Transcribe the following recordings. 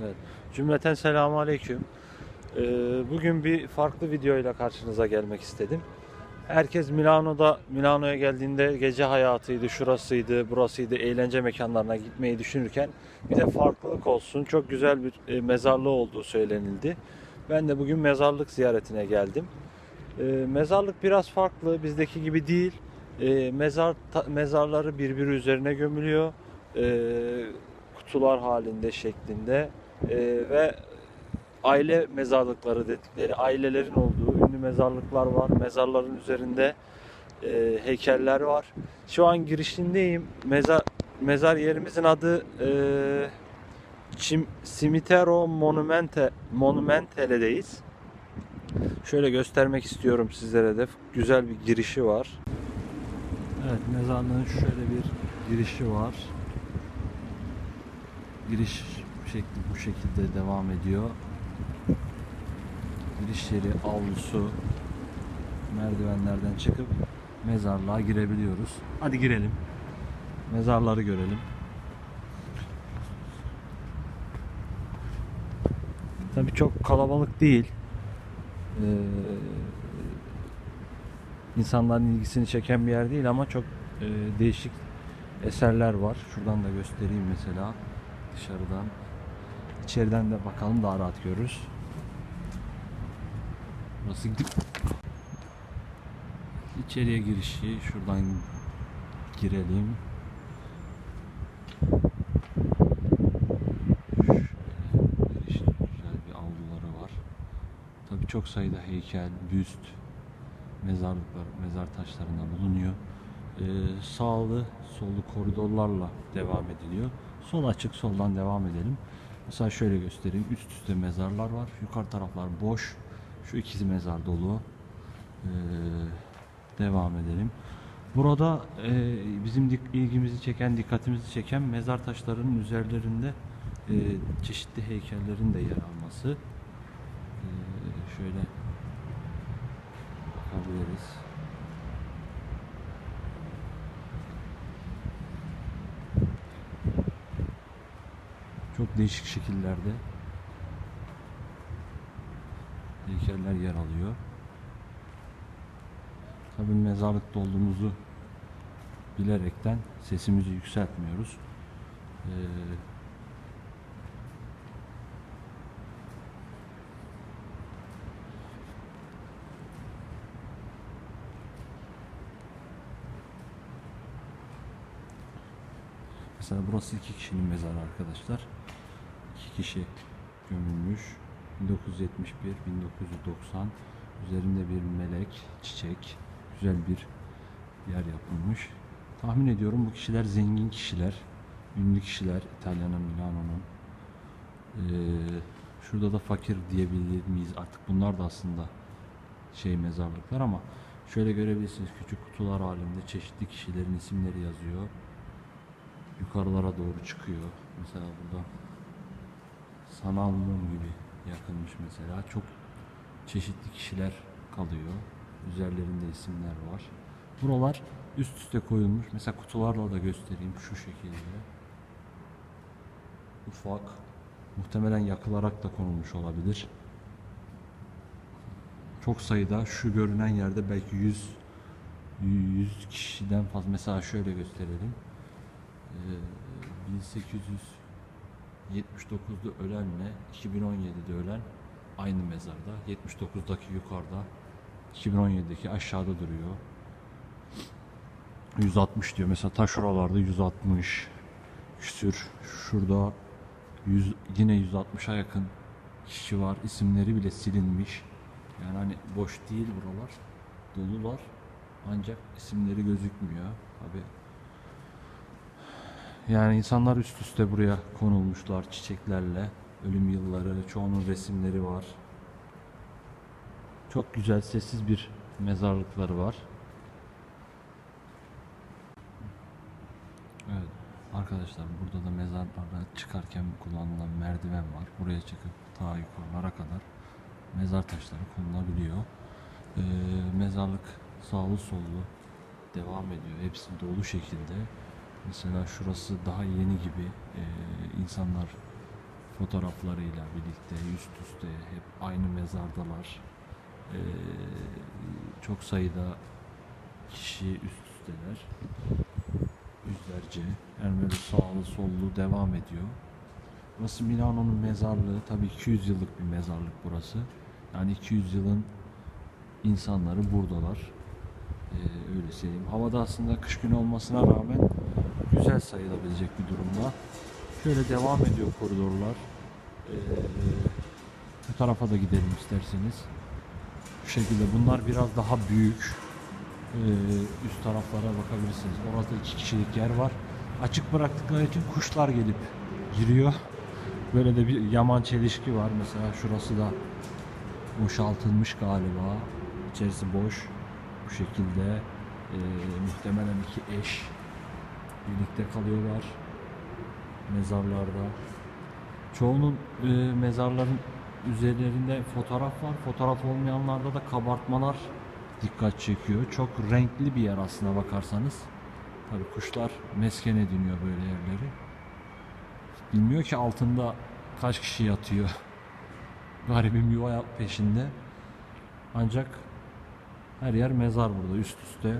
Evet. Cümleten selamun aleyküm. Ee, bugün bir farklı videoyla karşınıza gelmek istedim. Herkes Milano'da Milano'ya geldiğinde gece hayatıydı, şurasıydı, burasıydı, eğlence mekanlarına gitmeyi düşünürken bir de farklılık olsun. Çok güzel bir e, mezarlığı olduğu söylenildi. Ben de bugün mezarlık ziyaretine geldim. Ee, mezarlık biraz farklı, bizdeki gibi değil. Ee, mezar mezarları birbiri üzerine gömülüyor. Ee, kutular halinde şeklinde Ee, ve aile mezarlıkları dedikleri ailelerin olduğu ünlü mezarlıklar var. Mezarların üzerinde e, heykeller var. Şu an girişindeyim. Mezar mezar yerimizin adı e, Cim, Cimitero Monumente Monumentale'deyiz. Şöyle göstermek istiyorum sizlere de. Güzel bir girişi var. Evet mezarlığın şöyle bir girişi var. Giriş şekli bu şekilde devam ediyor. Giriş yeri, avlusu, merdivenlerden çıkıp mezarlığa girebiliyoruz. Hadi girelim. Mezarları görelim. Tabii çok kalabalık değil. Ee, insanların ilgisini çeken bir yer değil ama çok e, değişik eserler var. Şuradan da göstereyim mesela dışarıdan. İçeriden de bakalım daha rahat görürüz. Burası gidip içeriye girişi şuradan girelim. Çok sayıda heykel, büst, mezarlıklar, mezar taşlarında bulunuyor. Ee, sağlı, sollu koridorlarla devam ediliyor. Sol açık, soldan devam edelim. Mesela şöyle göstereyim. Üst üste mezarlar var. Yukarı taraflar boş. Şu ikisi mezar dolu. Ee, devam edelim. Burada e, bizim ilgimizi çeken, dikkatimizi çeken mezar taşlarının üzerlerinde e, çeşitli heykellerin de yer alması. Ee, şöyle bakabiliriz. Çok değişik şekillerde heykeller yer alıyor. Tabii mezarlıkta olduğumuzu bilerekten sesimizi yükseltmiyoruz. Ee, Mesela burası iki kişinin mezarı arkadaşlar. Kişi gömülmüş. 1971, 1990 üzerinde bir melek, çiçek, güzel bir yer yapılmış. Tahmin ediyorum bu kişiler zengin kişiler, ünlü kişiler, İtalya'nın, Milano'nun. Ee, şurada da fakir diyebilir miyiz? Artık bunlar da aslında şey mezarlıklar ama şöyle görebilirsiniz küçük kutular halinde çeşitli kişilerin isimleri yazıyor yukarılara doğru çıkıyor. Mesela burada sanal mum gibi yakılmış mesela. Çok çeşitli kişiler kalıyor. Üzerlerinde isimler var. Buralar üst üste koyulmuş. Mesela kutularla da göstereyim şu şekilde. Ufak. Muhtemelen yakılarak da konulmuş olabilir. Çok sayıda şu görünen yerde belki 100 100 kişiden fazla. Mesela şöyle gösterelim. Ee, 1879'da ölenle 2017'de ölen aynı mezarda. 79'daki yukarıda, 2017'deki aşağıda duruyor. 160 diyor. Mesela ta şuralarda 160 küsür. Şurada 100, yine 160'a yakın kişi var. İsimleri bile silinmiş. Yani hani boş değil buralar. Dolular. Ancak isimleri gözükmüyor. Tabii yani insanlar üst üste buraya konulmuşlar çiçeklerle. Ölüm yılları, çoğunun resimleri var. Çok güzel, sessiz bir mezarlıkları var. Evet, arkadaşlar burada da mezarlara çıkarken kullanılan merdiven var. Buraya çıkıp ta yukarılara kadar mezar taşları konulabiliyor. Ee, mezarlık sağlı sollu devam ediyor. Hepsi dolu şekilde. Mesela şurası daha yeni gibi. Ee, insanlar fotoğraflarıyla birlikte üst üste hep aynı mezardalar. Ee, çok sayıda kişi üst üsteler. Yüzlerce. Yani böyle sağlı sollu devam ediyor. Burası Milano'nun mezarlığı. Tabii 200 yıllık bir mezarlık burası. Yani 200 yılın insanları buradalar. Söyleyeyim. Havada aslında kış günü olmasına rağmen güzel sayılabilecek bir durumda. Şöyle devam ediyor koridorlar. Ee, bu tarafa da gidelim isterseniz. Şu şekilde bunlar biraz daha büyük. Ee, üst taraflara bakabilirsiniz. Orada iki kişilik yer var. Açık bıraktıkları için kuşlar gelip giriyor. Böyle de bir yaman çelişki var. Mesela şurası da boşaltılmış galiba. İçerisi boş. Bu şekilde ee, muhtemelen iki eş birlikte kalıyorlar mezarlarda. Çoğunun e, mezarların üzerlerinde fotoğraf var. Fotoğraf olmayanlarda da kabartmalar dikkat çekiyor. Çok renkli bir yer aslına bakarsanız. Tabii kuşlar mesken ediniyor böyle yerleri. Bilmiyor ki altında kaç kişi yatıyor. Garibim yuva peşinde. Ancak her yer mezar burada üst üste.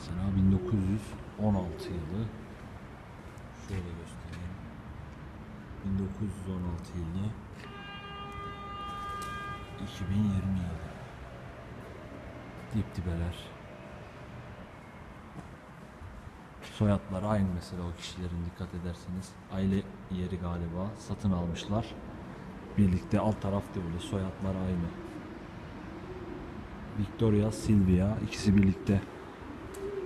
Mesela 1916 yılı. Şöyle göstereyim. 1916 yılı. 2020 yılı. Dip dibeler soyadları aynı mesela o kişilerin dikkat ederseniz. Aile yeri galiba satın almışlar. Birlikte alt tarafta böyle soyadlar aynı. Victoria Silvia ikisi birlikte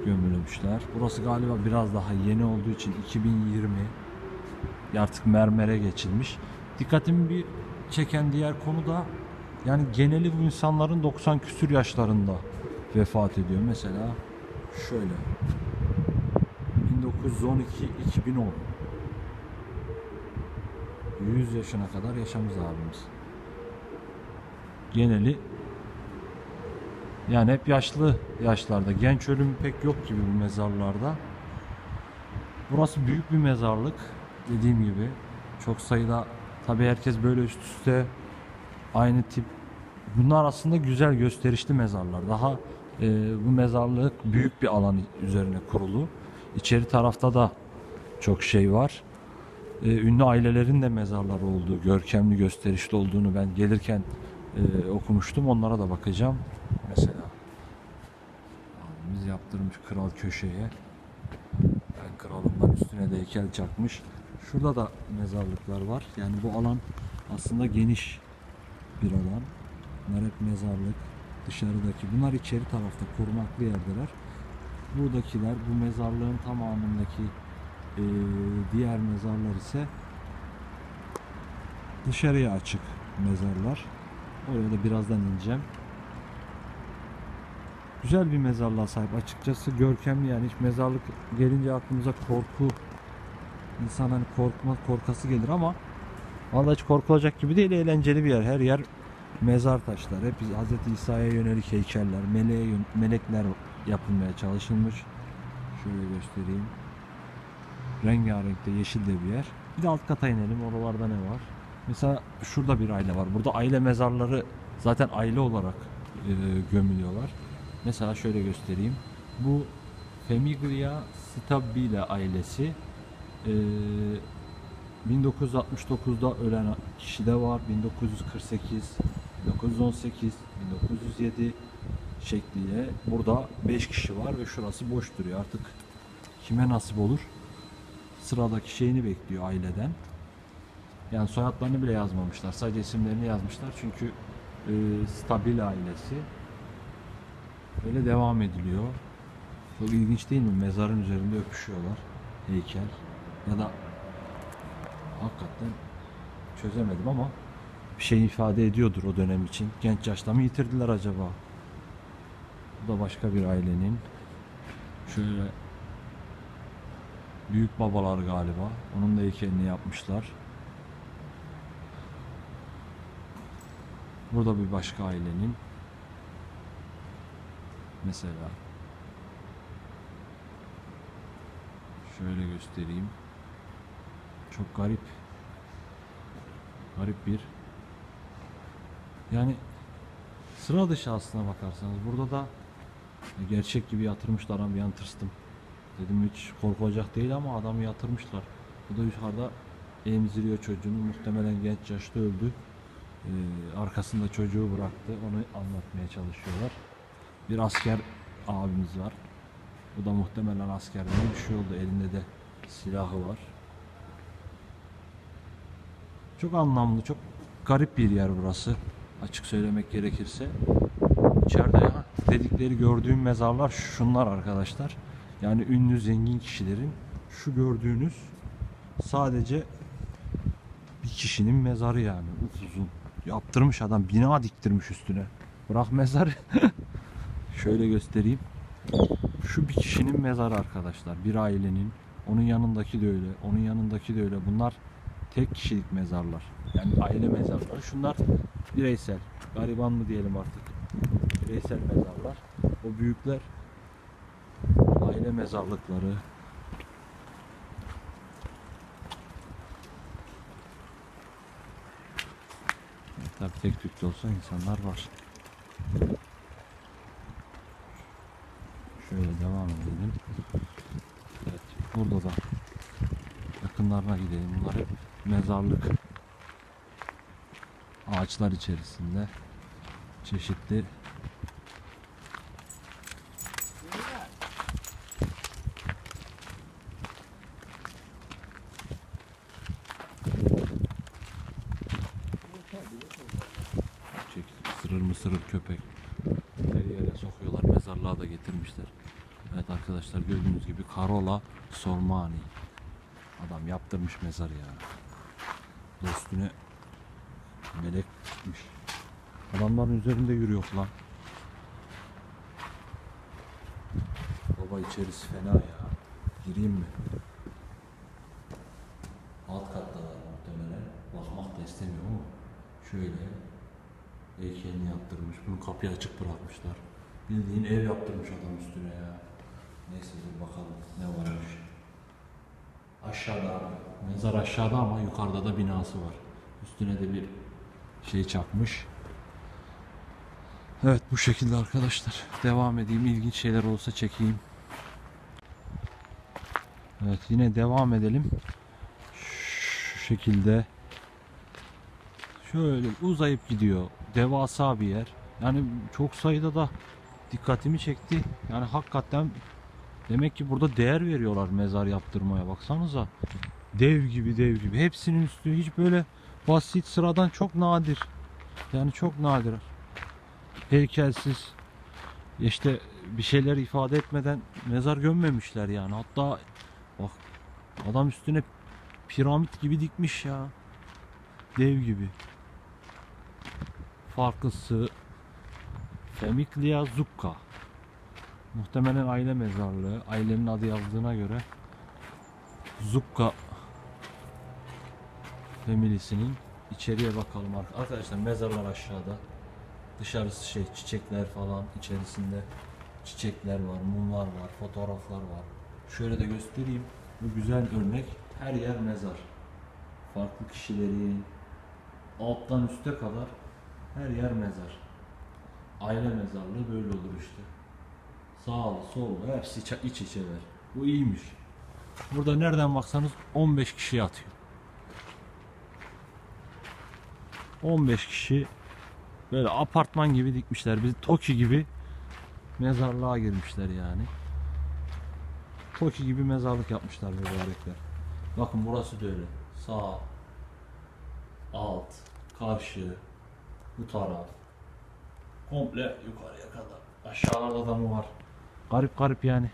gömülmüşler. Burası galiba biraz daha yeni olduğu için 2020 artık mermere geçilmiş. Dikkatimi bir çeken diğer konu da yani geneli bu insanların 90 küsür yaşlarında vefat ediyor. Mesela şöyle 1912-2010 100 yaşına kadar yaşamış abimiz. Geneli yani hep yaşlı yaşlarda. Genç ölüm pek yok gibi bu mezarlarda. Burası büyük bir mezarlık. Dediğim gibi çok sayıda tabi herkes böyle üst üste aynı tip bunlar aslında güzel gösterişli mezarlar. Daha e, bu mezarlık büyük bir alan üzerine kurulu. İçeri tarafta da çok şey var. E, ünlü ailelerin de mezarları olduğu, görkemli gösterişli olduğunu ben gelirken e, okumuştum. Onlara da bakacağım. Mesela abimiz yaptırmış kral köşeye. Ben kralımdan üstüne de heykel çakmış. Şurada da mezarlıklar var. Yani bu alan aslında geniş bir alan. Bunlar hep mezarlık. Dışarıdaki. Bunlar içeri tarafta korunaklı yerdeler. Buradakiler bu mezarlığın tamamındaki eee, diğer mezarlar ise dışarıya açık mezarlar. Oraya da birazdan ineceğim. Güzel bir mezarlığa sahip. Açıkçası görkemli yani. Hiç mezarlık gelince aklımıza korku insan hani korkma korkası gelir ama vallahi hiç korkulacak gibi değil. Eğlenceli bir yer. Her yer mezar taşlar. Hep Hz. İsa'ya yönelik heykeller, meleğe melekler yapılmaya çalışılmış. Şöyle göstereyim. Rengarenk de yeşil de bir yer. Bir de alt kata inelim. Oralarda ne var? Mesela şurada bir aile var. Burada aile mezarları zaten aile olarak e, gömülüyorlar. Mesela şöyle göstereyim. Bu Famiglia Stabile ailesi. E, 1969'da ölen kişi de var. 1948, 1918, 1907 şekliyle burada 5 kişi var ve şurası boş duruyor. Artık kime nasip olur? Sıradaki şeyini bekliyor aileden. Yani soyadlarını bile yazmamışlar. Sadece isimlerini yazmışlar. Çünkü e, stabil ailesi. Öyle devam ediliyor. Çok ilginç değil mi? Mezarın üzerinde öpüşüyorlar. Heykel. Ya da hakikaten çözemedim ama bir şey ifade ediyordur o dönem için. Genç yaşta mı yitirdiler acaba? Bu da başka bir ailenin. Şöyle büyük babalar galiba. Onun da heykelini yapmışlar. Burada bir başka ailenin. Mesela şöyle göstereyim. Çok garip. Garip bir. Yani sıra dışı aslına bakarsanız. Burada da gerçek gibi yatırmışlar ama bir an tırstım. Dedim hiç korkulacak değil ama adamı yatırmışlar. Bu da yukarıda emziriyor çocuğunu. Muhtemelen genç yaşta öldü. Ee, arkasında çocuğu bıraktı. Onu anlatmaya çalışıyorlar. Bir asker abimiz var. Bu da muhtemelen askerden bir şey oldu. Elinde de silahı var. Çok anlamlı, çok garip bir yer burası. Açık söylemek gerekirse. İçeride ya dedikleri gördüğüm mezarlar şunlar arkadaşlar. Yani ünlü zengin kişilerin şu gördüğünüz sadece bir kişinin mezarı yani uzun. Yaptırmış adam bina diktirmiş üstüne. Bırak mezar. Şöyle göstereyim. Şu bir kişinin mezarı arkadaşlar. Bir ailenin. Onun yanındaki de öyle. Onun yanındaki de öyle. Bunlar tek kişilik mezarlar. Yani aile mezarları. Şunlar bireysel. Gariban mı diyelim artık. Bireysel mezarlar. O büyükler aile mezarlıkları. Tabii tek tük de olsa insanlar var. Şöyle devam edelim. Evet, burada da yakınlarına gidelim. Bunlar hep mezarlık. Ağaçlar içerisinde çeşitli Çek, sırır mı sırır köpek. Her yere sokuyorlar. Mezarlığa da getirmişler. Evet arkadaşlar gördüğünüz gibi Karola Sormani. Adam yaptırmış mezar ya. Üstüne melek gitmiş. Adamların üzerinde yürüyor lan. Baba içerisi fena ya. Gireyim mi? Alt kattalar muhtemelen. Bakmak da istemiyorum ama şöyle heykelini yaptırmış. Bunu kapıyı açık bırakmışlar. Bildiğin ev yaptırmış adam üstüne ya. Neyse dur bakalım ne varmış. Aşağıda mezar aşağıda ama yukarıda da binası var. Üstüne de bir şey çakmış. Evet bu şekilde arkadaşlar. Devam edeyim. İlginç şeyler olsa çekeyim. Evet yine devam edelim. Şu şekilde şöyle uzayıp gidiyor. Devasa bir yer. Yani çok sayıda da dikkatimi çekti. Yani hakikaten demek ki burada değer veriyorlar mezar yaptırmaya. Baksanıza. Dev gibi dev gibi. Hepsinin üstü hiç böyle basit sıradan çok nadir. Yani çok nadir. Heykelsiz işte bir şeyler ifade etmeden mezar gömmemişler yani. Hatta bak adam üstüne piramit gibi dikmiş ya. Dev gibi. Farklısı Famiglia Zucca. Muhtemelen aile mezarlığı. Ailenin adı yazdığına göre Zucca family'sinin içeriye bakalım. Ar- arkadaşlar mezarlar aşağıda. Dışarısı şey çiçekler falan içerisinde çiçekler var mumlar var fotoğraflar var. Şöyle de göstereyim. Bu güzel örnek. Her yer mezar. Farklı kişilerin alttan üste kadar her yer mezar. Aile mezarlığı böyle olur işte sağlı sollu hepsi iç, iç içeler bu iyiymiş burada nereden baksanız 15 kişi yatıyor 15 kişi böyle apartman gibi dikmişler. Biz Toki gibi mezarlığa girmişler yani. Toki gibi mezarlık yapmışlar mübarekler. Bakın burası da öyle. Sağ, alt, karşı, bu taraf. Komple yukarıya kadar. Aşağılarda da mı var? Garip garip yani.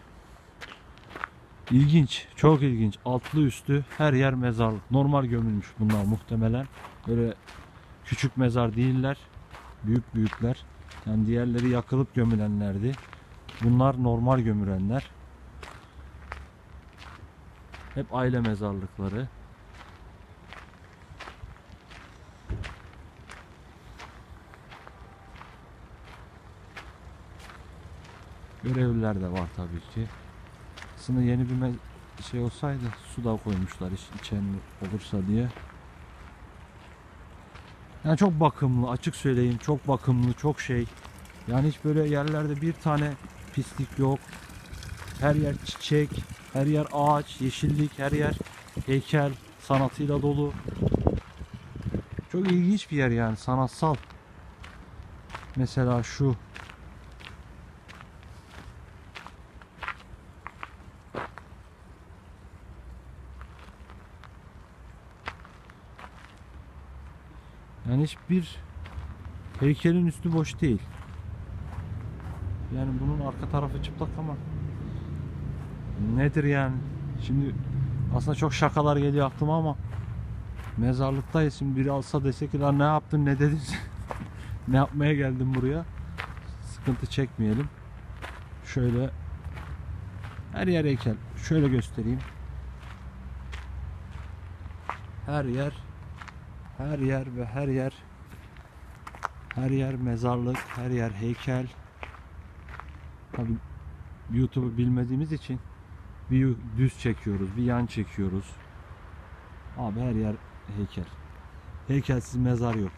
İlginç, çok ilginç. Altlı üstü her yer mezarlık. Normal gömülmüş bunlar muhtemelen. Böyle küçük mezar değiller. Büyük büyükler. Yani diğerleri yakılıp gömülenlerdi. Bunlar normal gömülenler. Hep aile mezarlıkları. Görevliler de var tabii ki. Aslında yeni bir şey olsaydı su da koymuşlar iç, içen olursa diye. Yani çok bakımlı açık söyleyeyim çok bakımlı çok şey. Yani hiç böyle yerlerde bir tane pislik yok. Her yer çiçek, her yer ağaç, yeşillik, her yer heykel sanatıyla dolu. Çok ilginç bir yer yani sanatsal. Mesela şu Yani hiçbir heykelin üstü boş değil. Yani bunun arka tarafı çıplak ama nedir yani? Şimdi aslında çok şakalar geliyor aklıma ama mezarlıktayız. Şimdi biri alsa dese ki ne yaptın ne dedin ne yapmaya geldin buraya? Sıkıntı çekmeyelim. Şöyle her yer heykel. Şöyle göstereyim. Her yer her yer ve her yer her yer mezarlık, her yer heykel. Tabi YouTube'u bilmediğimiz için bir düz çekiyoruz, bir yan çekiyoruz. Abi her yer heykel. Heykelsiz mezar yok.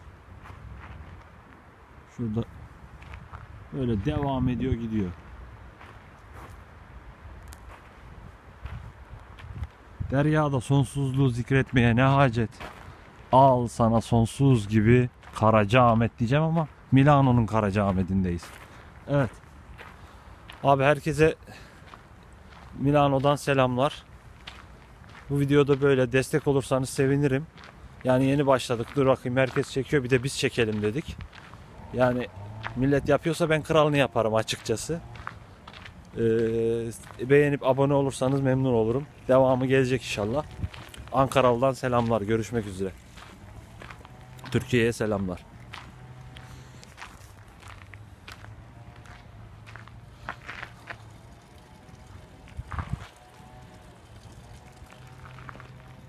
Şurada böyle devam ediyor gidiyor. Deryada sonsuzluğu zikretmeye ne hacet? Al sana sonsuz gibi Karacaahmet diyeceğim ama Milano'nun Karacaahmet'indeyiz. Evet. Abi herkese Milano'dan selamlar. Bu videoda böyle destek olursanız sevinirim. Yani yeni başladık. Dur bakayım herkes çekiyor bir de biz çekelim dedik. Yani millet yapıyorsa ben kralını yaparım açıkçası. Ee, beğenip abone olursanız memnun olurum. Devamı gelecek inşallah. Ankaralı'dan selamlar. Görüşmek üzere. Türkiye'ye selamlar.